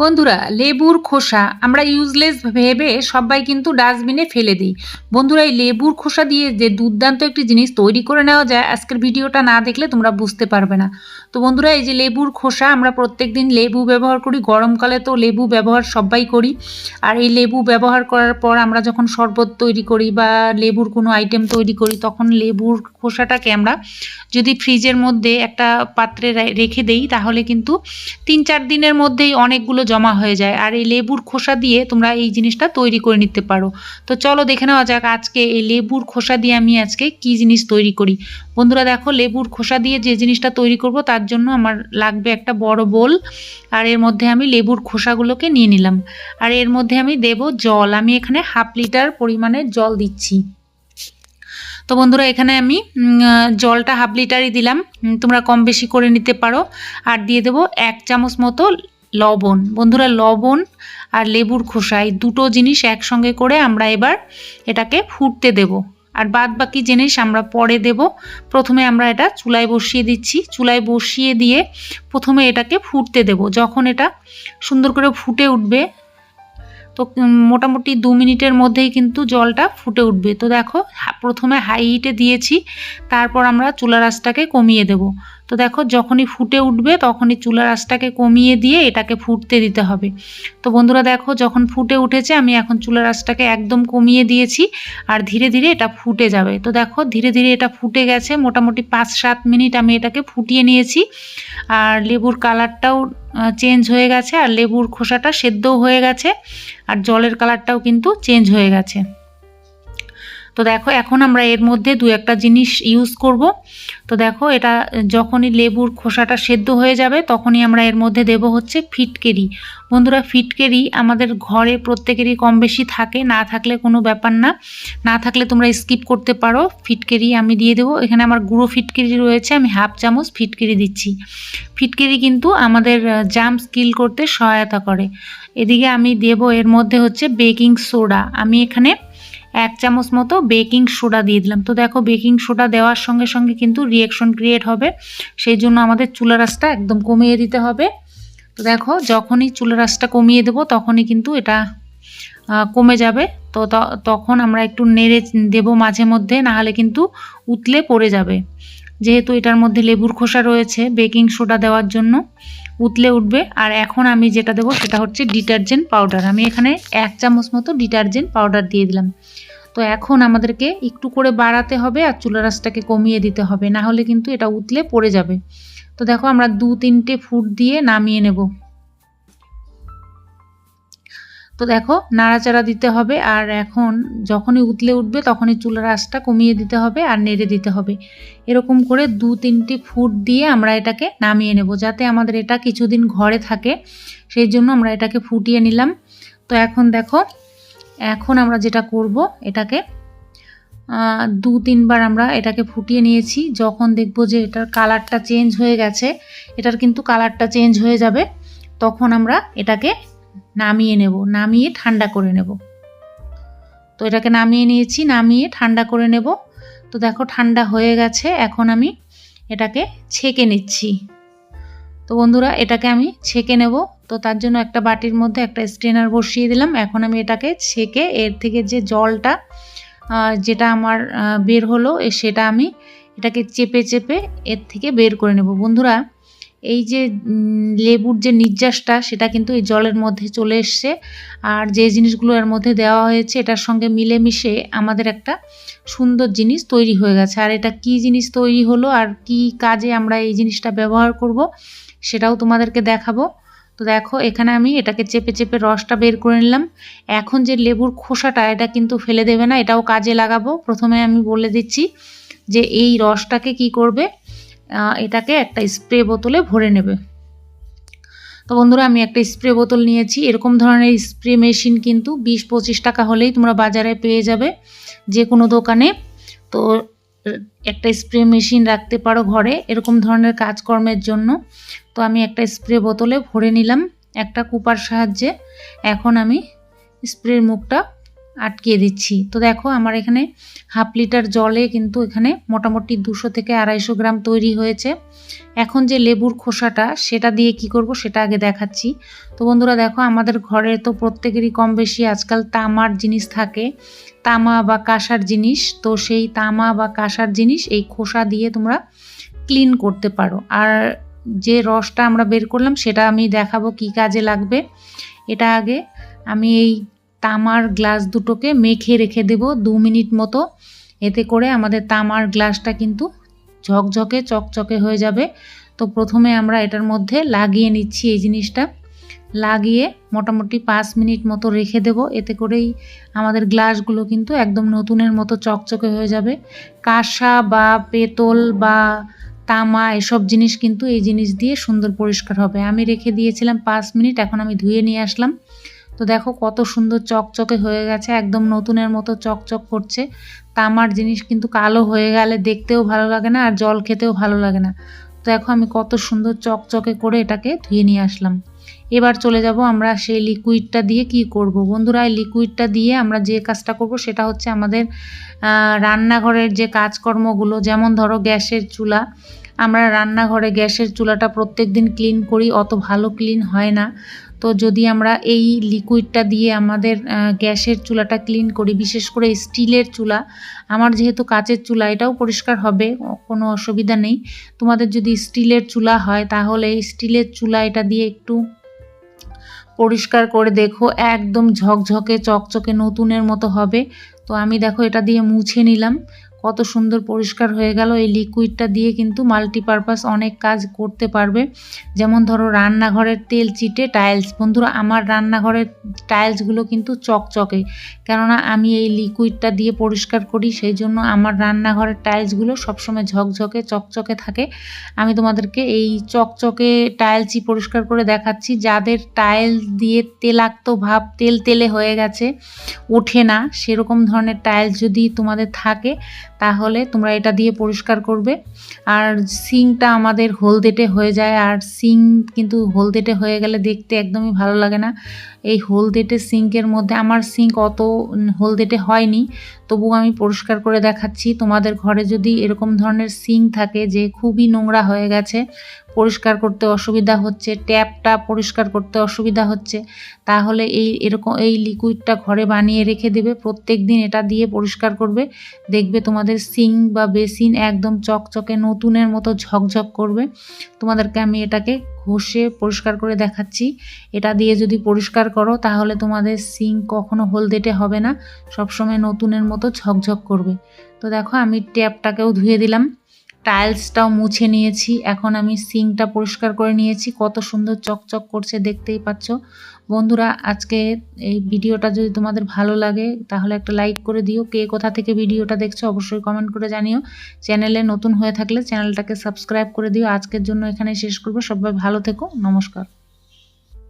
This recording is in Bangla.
বন্ধুরা, লেবুর খোসা আমরা ইউজলেস ভেবে সবাই কিন্তু ডাস্টবিনে ফেলে দিই। বন্ধুরা, এই লেবুর খোসা দিয়ে যে দুর্দান্ত একটি জিনিস তৈরি করে নেওয়া যায়, আজকের ভিডিওটা না দেখলে তোমরা বুঝতে পারবে না। তো বন্ধুরা, এই যে লেবুর খোসা, আমরা প্রত্যেক দিন লেবু ব্যবহার করি, গরমকালে তো লেবু ব্যবহার সবাই করি। আর এই লেবু ব্যবহার করার পর আমরা যখন শরবত তৈরি করি বা লেবুর কোনো আইটেম তৈরি করি, তখন লেবুর খোসাটাকে আমরা যদি ফ্রিজের মধ্যে একটা পাত্রে রেখে দেই, তাহলে কিন্তু তিন চার দিনের মধ্যেই অনেকগুলো জমা হয়ে যায়। আর এই লেবুর খোসা দিয়ে তোমরা এই জিনিসটা তৈরি করে নিতে পারো। তো চলো দেখে নেওয়া যাক আজকে এই লেবুর খোসা দিয়ে আমি আজকে কি জিনিস তৈরি করি। বন্ধুরা দেখো, লেবুর খোসা দিয়ে যে জিনিসটা তৈরি করব তার জন্য আমার লাগবে একটা বড় বোল। আর এর মধ্যে আমি লেবুর খোসাগুলোকে নিয়ে নিলাম। আর এর মধ্যে আমি দেব জল। আমি এখানে হাফ লিটার পরিমাণে জল দিচ্ছি। তো বন্ধুরা, এখানে আমি জলটা হাফ লিটারই দিলাম। তোমরা কম বেশি করে নিতে পারো। আর দিয়ে দেবো এক চামচ মতো লবণ। বন্ধুরা, লবণ আর লেবুর খোসা, এই দুটো জিনিস একসঙ্গে করে আমরা এবার এটাকে ফুটতে দেব। আর বাদ বাকি জিনিস আমরা পরে দেব। প্রথমে আমরা এটা চুলায় বসিয়ে দিচ্ছি। চুলায় বসিয়ে দিয়ে প্রথমে এটাকে ফুটতে দেব। যখন এটা সুন্দর করে ফুটে উঠবে, তো মোটামুটি দু মিনিটের মধ্যেই কিন্তু জলটা ফুটে উঠবে। তো দেখো প্রথমে হাই হিটে দিয়েছি, তারপর আমরা চুলা রাসটাকে কমিয়ে দেব। তো দেখো যখনই ফুটে উঠবে তখনই চুলা রাসটাকে কমিয়ে দিয়ে এটাকে ফুটতে দিতে হবে। তো বন্ধুরা দেখো যখন ফুটে উঠেছে আমি এখন চুলা রাসটাকে একদম কমিয়ে দিয়েছি আর ধীরে ধীরে এটা ফুটে যাবে। তো দেখো ধীরে ধীরে এটা ফুটে গেছে, মোটামুটি পাঁচ সাত মিনিট আমি এটাকে ফুটিয়ে নিয়েছি। আর লেবুর কালারটাও চেঞ্জ হয়ে গেছে আর লেবুর খোসাটা সেদ্ধও হয়ে গেছে। আর জলের কালারটাও কিন্তু চেঞ্জ হয়ে গেছে। তো দেখো, এখন আমরা এর মধ্যে দু একটা জিনিস ইউজ করব। তো দেখো, এটা যখনই লেবুর খোসাটা সেদ্ধ হয়ে যাবে, তখনই আমরা এর মধ্যে দেব হচ্ছে ফিটকেরি। বন্ধুরা, ফিটকেরি আমাদের ঘরে প্রত্যেকেরই কম বেশি থাকে, না থাকলে কোনো ব্যাপার না। না থাকলে তোমরা স্কিপ করতে পারো। ফিটকেরি আমি দিয়ে দেবো। এখানে আমার গুঁড়ো ফিটকেরি রয়েছে, আমি হাফ চামচ ফিটকেরি দিচ্ছি। ফিটকেরি কিন্তু আমাদের জাম স্কিল করতে সহায়তা করে। এদিকে আমি দেব এর মধ্যে হচ্ছে বেকিং সোডা আমি এখানে এক চামচ মতো বেকিং সোডা দিয়ে দিলাম। তো দেখো, বেকিং সোডা দেওয়ার সঙ্গে সঙ্গে কিন্তু রিয়েকশন ক্রিয়েট হবে। সেই জন্য আমাদের চুলা রাসটা একদম কমিয়ে দিতে হবে। তো দেখো, যখনই চুলা রাসটা কমিয়ে দেবো, তখনই কিন্তু এটা কমে যাবে। তো, তখন আমরা একটু নেড়ে দেবো মাঝে মধ্যে, নাহলে কিন্তু উতলে পড়ে যাবে। যেহেতু এটার মধ্যে লেবুর খোসা রয়েছে, বেকিং সোডা দেওয়ার জন্য। উতলে উঠবে। আর এখন আমি যেটা দেবো সেটা হচ্ছে ডিটারজেন্ট পাউডার। আমি এখানে এক চামচ মতো ডিটারজেন্ট পাউডার দিয়ে দিলাম। তো এখন আমাদেরকে একটু করে বাড়াতে হবে আর চুলা রাসটাকে কমিয়ে দিতে হবে। না হলে কিন্তু এটা উতলে পড়ে যাবে। তো দেখো আমরা দু তিনটে ফুট দিয়ে নামিয়ে নেব। তো দেখো, নাড়াচাড়া দিতে হবে আর এখন যখনই উতলে উঠবে তখনই চুলার আঁচটা কমিয়ে দিতে হবে আর নেড়ে দিতে হবে। এরকম করে দু তিনটি ফুট দিয়ে আমরা এটাকে নামিয়ে নেব যাতে আমাদের এটা কিছুদিন ঘরে থাকে, সেই জন্য আমরা এটাকে ফুটিয়ে নিলাম। তো এখন দেখো, এখন আমরা যেটা করব এটাকে দু তিনবার আমরা এটাকে ফুটিয়ে নিয়েছি। যখন দেখব যে এটার কালারটা চেঞ্জ হয়ে গেছে, এটার কিন্তু কালারটা চেঞ্জ হয়ে যাবে, তখন আমরা এটাকে নামিয়ে নেব, নামিয়ে ঠান্ডা করে নেব। তো এটাকে নামিয়ে নিয়েছি, নামিয়ে ঠান্ডা করে নেব। তো দেখো ঠান্ডা হয়ে গেছে, এখন আমি এটাকে ছেঁকে নিচ্ছি। তো বন্ধুরা, এটাকে আমি ছেঁকে নেব। তো তার জন্য একটা বাটির মধ্যে একটা স্ট্রেনার বসিয়ে দিলাম। এখন আমি এটাকে ছেঁকে এর থেকে যে জলটা যেটা আমার বের হলো সেটা আমি এটাকে চেপে চেপে এর থেকে বের করে নেব। বন্ধুরা এই যে লেবুর যে নির্যাসটা, সেটা কিন্তু এই জলের মধ্যে চলে এসছে। আর যে জিনিসগুলো এর মধ্যে দেওয়া হয়েছে, এটার সঙ্গে মিলেমিশে আমাদের একটা সুন্দর জিনিস তৈরি হয়ে গেছে। আর এটা কি জিনিস তৈরি হলো, আর কি কাজে আমরা এই জিনিসটা ব্যবহার করব, সেটাও তোমাদেরকে দেখাবো। তো দেখো, এখানে আমি এটাকে চেপে চেপে রসটা বের করে নিলাম। এখন যে লেবুর খোসাটা, এটা কিন্তু ফেলে দেবে না, এটাও কাজে লাগাবো। প্রথমে আমি বলে দিচ্ছি যে, এই রসটাকে কি করবে? এটাকে একটা স্প্রে বোতলে ভরে নেবে। তো বন্ধুরা, আমি একটা স্প্রে বোতল নিয়েছি। এরকম ধরনের স্প্রে মেশিন কিন্তু বিশ পঁচিশ টাকা হলেই তোমরা বাজারে পেয়ে যাবে যে কোনো দোকানে। তো, একটা স্প্রে মেশিন রাখতে পারো ঘরে এরকম ধরনের কাজকর্মের জন্য। তো আমি একটা স্প্রে বোতলে ভরে নিলাম একটা কুপার সাহায্যে। এখন আমি স্প্রের মুখটা আটকিয়ে দিচ্ছি। তো দেখো আমার এখানে হাফ লিটার জলে কিন্তু এখানে মোটামুটি দুশো থেকে আড়াইশো গ্রাম তৈরি হয়েছে। এখন যে লেবুর খোসাটা, সেটা দিয়ে কি করব সেটা আগে দেখাচ্ছি। তো বন্ধুরা দেখো, আমাদের ঘরে তো প্রত্যেকেরই কম বেশি আজকাল তামার জিনিস থাকে, তামা বা কাঁসার জিনিস। তো সেই তামা বা কাঁসার জিনিস এই খোসা দিয়ে তোমরা ক্লিন করতে পারো। আর যে রসটা আমরা বের করলাম, সেটা আমি দেখাবো কি কাজে লাগবে। এটা আগে আমি এই তামার গ্লাস দুটোকে মেখে রেখে দেব দু মিনিট মতো। এতে করে আমাদের তামার গ্লাসটা কিন্তু ঝকঝকে, চকচকে হয়ে যাবে। তো প্রথমে আমরা এটার মধ্যে লাগিয়ে নিচ্ছি এই জিনিসটা। লাগিয়ে মোটামুটি পাঁচ মিনিট মতো রেখে দেব। এতে করেই আমাদের গ্লাসগুলো কিন্তু একদম নতুনের মতো চকচকে হয়ে যাবে। কাঁসা বা পেতল বা তামা এসব জিনিস কিন্তু এই জিনিস দিয়ে সুন্দর পরিষ্কার হবে। আমি রেখে দিয়েছিলাম পাঁচ মিনিট, এখন আমি ধুয়ে নিয়ে আসলাম। তো দেখো কত সুন্দর চকচকে হয়ে গেছে, একদম নতুনের মতো চকচক করছে। তামার জিনিস কিন্তু কালো হয়ে গেলে দেখতেও ভালো লাগে না আর জল খেতেও ভালো লাগে না। তো দেখো আমি কত সুন্দর চকচকে করে এটাকে ধুয়ে নিয়ে আসলাম। এবার চলে যাব আমরা সেই লিকুইডটা দিয়ে কি করব? বন্ধুরা, এই লিকুইডটা দিয়ে আমরা যে কাজটা করব সেটা হচ্ছে আমাদের রান্নাঘরের যে কাজকর্মগুলো, যেমন ধরো গ্যাসের চুলা। আমরা রান্নাঘরে গ্যাসের চুলাটা প্রত্যেক দিন ক্লিন করি, অত ভালো ক্লিন হয় না। তো যদি আমরা এই লিকুইডটা দিয়ে আমাদের গ্যাসের চুলাটা ক্লিন করি, বিশেষ করে স্টিলের চুলা, আমার যেহেতু কাচের চুলা, এটাও পরিষ্কার হবে কোনো অসুবিধা নেই। তোমাদের যদি স্টিলের চুলা হয়, তাহলে স্টিলের চুলা এটা দিয়ে একটু পরিষ্কার করে দেখো, একদম ঝকঝকে, চকচকে নতুনের মতো হবে। তো আমি দেখো এটা দিয়ে মুছে নিলাম। কত সুন্দর পরিষ্কার হয়ে গেল। এই লিকুইডটা দিয়ে কিন্তু মাল্টিপারপাস অনেক কাজ করতে পারবে। যেমন ধরো রান্নাঘরের তেল চিটে টাইলস বন্ধুরা, আমার রান্নাঘরের টাইলসগুলো কিন্তু চকচকে। কেননা আমি এই লিকুইডটা দিয়ে পরিষ্কার করি, সেই জন্য আমার রান্নাঘরের টাইলসগুলো সবসময় ঝকঝকে, চকচকে থাকে। আমি তোমাদেরকে এই চকচকে টাইলসই পরিষ্কার করে দেখাচ্ছি। যাদের টাইলস দিয়ে তেলাক্ত ভাব, তেল তেলে হয়ে গেছে, ওঠে না। সেরকম ধরনের টাইলস যদি তোমাদের থাকে তাহলে তোমরা এটা দিয়ে পরিষ্কার করবে। আর সিংটা আমাদের হলদেটে হয়ে যায়, আর সিং কিন্তু হলদেটে হয়ে গেলে দেখতে একদমই ভালো লাগে না। এই হলদেটে সিঙ্কের মধ্যে, আমার সিঙ্ক অত হলদেটে হয়নি। তবুও আমি পরিষ্কার করে দেখাচ্ছি, তোমাদের ঘরে যদি এরকম ধরনের সিঙ্ক থাকে যে খুবই নোংরা হয়ে গেছে, পরিষ্কার করতে অসুবিধা হচ্ছে, ট্যাপটা পরিষ্কার করতে অসুবিধা হচ্ছে, তাহলে এই এরকম, এই লিকুইডটা ঘরে বানিয়ে রেখে দেবে, প্রত্যেক দিন এটা দিয়ে পরিষ্কার করবে, দেখবে তোমাদের সিং বা বেসিন একদম চকচকে নতুনের মতো ঝকঝক করবে, তোমাদেরকে আমি এটাকে ঘষে পরিষ্কার করে দেখাচ্ছি। এটা দিয়ে যদি পরিষ্কার করো, তাহলে তোমাদের সিং কখনো হলদেটে হবে না। সবসময় নতুনের মতো ঝকঝক করবে। তো দেখো, আমি ট্যাপটাকেও ধুয়ে দিলাম। টাইলসটাও মুছে নিয়েছি। এখন আমি সিঙ্কটা পরিষ্কার করে নিয়েছি। কত সুন্দর চকচক করছে, দেখতেই পাচ্ছ। বন্ধুরা, আজকে এই ভিডিওটা যদি তোমাদের ভালো লাগে, তাহলে একটা লাইক করে দিও। কে কোথা থেকে ভিডিওটা দেখছ, অবশ্যই কমেন্ট করে জানিও। চ্যানেলে নতুন হয়ে থাকলে চ্যানেলটাকে সাবস্ক্রাইব করে দিও। আজকের জন্য এখানে শেষ করব। সবাই ভালো থেকো। নমস্কার।